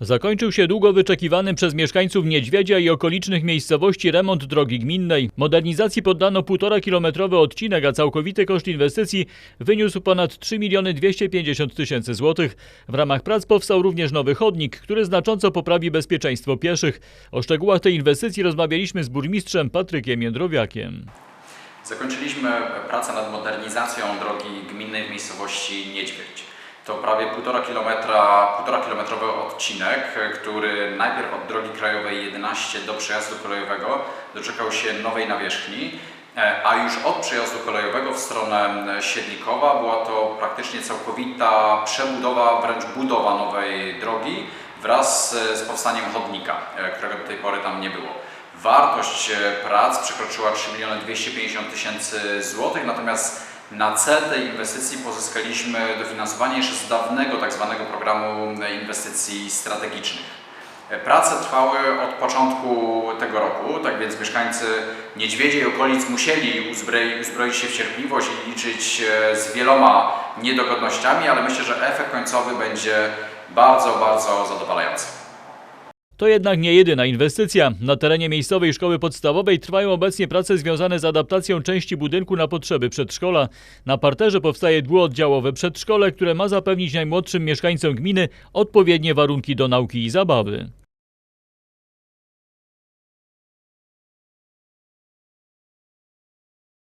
Zakończył się długo wyczekiwany przez mieszkańców Niedźwiedzia i okolicznych miejscowości remont drogi gminnej. Modernizacji poddano 1,5 kilometrowy odcinek, a całkowity koszt inwestycji wyniósł ponad 3 miliony 250 tysięcy złotych. W ramach prac powstał również nowy chodnik, który znacząco poprawi bezpieczeństwo pieszych. O szczegółach tej inwestycji rozmawialiśmy z burmistrzem Patrykiem Jędrowiakiem. Zakończyliśmy pracę nad modernizacją drogi gminnej w miejscowości Niedźwiedź. To prawie 1,5 kilometra, 1,5 kilometrowy odcinek, który najpierw od drogi krajowej 11 do przejazdu kolejowego doczekał się nowej nawierzchni, e, a już od przejazdu kolejowego w stronę Siedlikowa była to praktycznie całkowita przebudowa, wręcz budowa nowej drogi wraz z powstaniem chodnika, e, którego do tej pory tam nie było. Wartość e, prac przekroczyła 3 miliony 250 tysięcy złotych, natomiast na cel tej inwestycji pozyskaliśmy dofinansowanie jeszcze z dawnego tak zwanego programu inwestycji strategicznych. Prace trwały od początku tego roku, tak więc mieszkańcy Niedźwiedzie i okolic musieli uzbroi, uzbroić się w cierpliwość i liczyć e, z wieloma niedogodnościami, ale myślę, że efekt końcowy będzie bardzo, bardzo zadowalający. To jednak nie jedyna inwestycja. Na terenie miejscowej szkoły podstawowej trwają obecnie prace związane z adaptacją części budynku na potrzeby przedszkola. Na parterze powstaje dwuoddziałowe przedszkole, które ma zapewnić najmłodszym mieszkańcom gminy odpowiednie warunki do nauki i zabawy.